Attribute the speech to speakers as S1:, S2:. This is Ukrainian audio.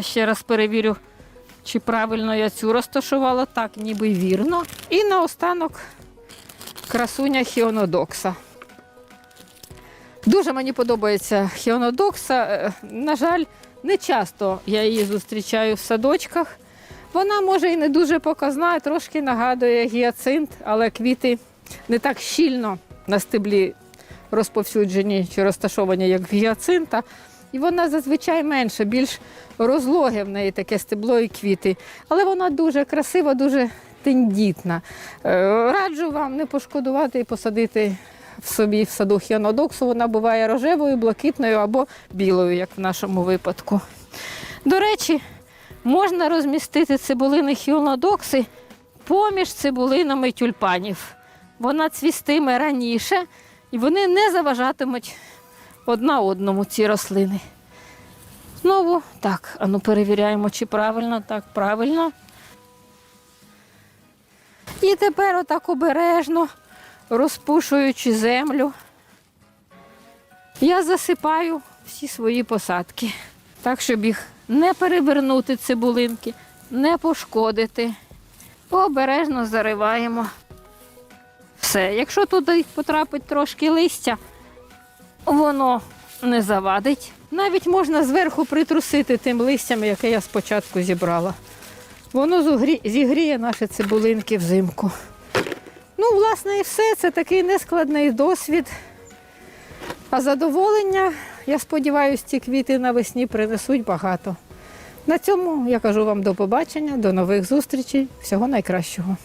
S1: Ще раз перевірю, чи правильно я цю розташувала. Так, ніби вірно. І наостанок красуня Хіонодокса. Дуже мені подобається Хіонодокса. Е, На жаль, не часто я її зустрічаю в садочках. Вона може і не дуже показна, трошки нагадує гіацинт, але квіти не так щільно на стеблі розповсюджені чи розташовані, як в гіацинта. І вона зазвичай менше, більш розлоге в неї таке стебло і квіти. Але вона дуже красива, дуже тендітна. Е, Раджу вам не пошкодувати і посадити в собі в саду хіанодоксу. Вона буває рожевою, блакитною або білою, як в нашому випадку. До речі, можна розмістити цибулини хіонодокси поміж цибулинами тюльпанів. Вона цвістиме раніше, і вони не заважатимуть одна одному ці рослини. Знову так, ану перевіряємо, чи правильно, так, правильно. І тепер отак обережно, розпушуючи землю, я засипаю всі свої посадки, так, щоб їх не перевернути цибулинки, не пошкодити. Обережно зариваємо. Все, якщо туди потрапить трошки листя, воно не завадить. Навіть можна зверху притрусити тим листям, яке я спочатку зібрала. Воно зігріє наші цибулинки взимку. Ну, власне, і все. Це такий нескладний досвід. А задоволення, я сподіваюся, ці квіти навесні принесуть багато. На цьому я кажу вам до побачення, до нових зустрічей. Всього найкращого.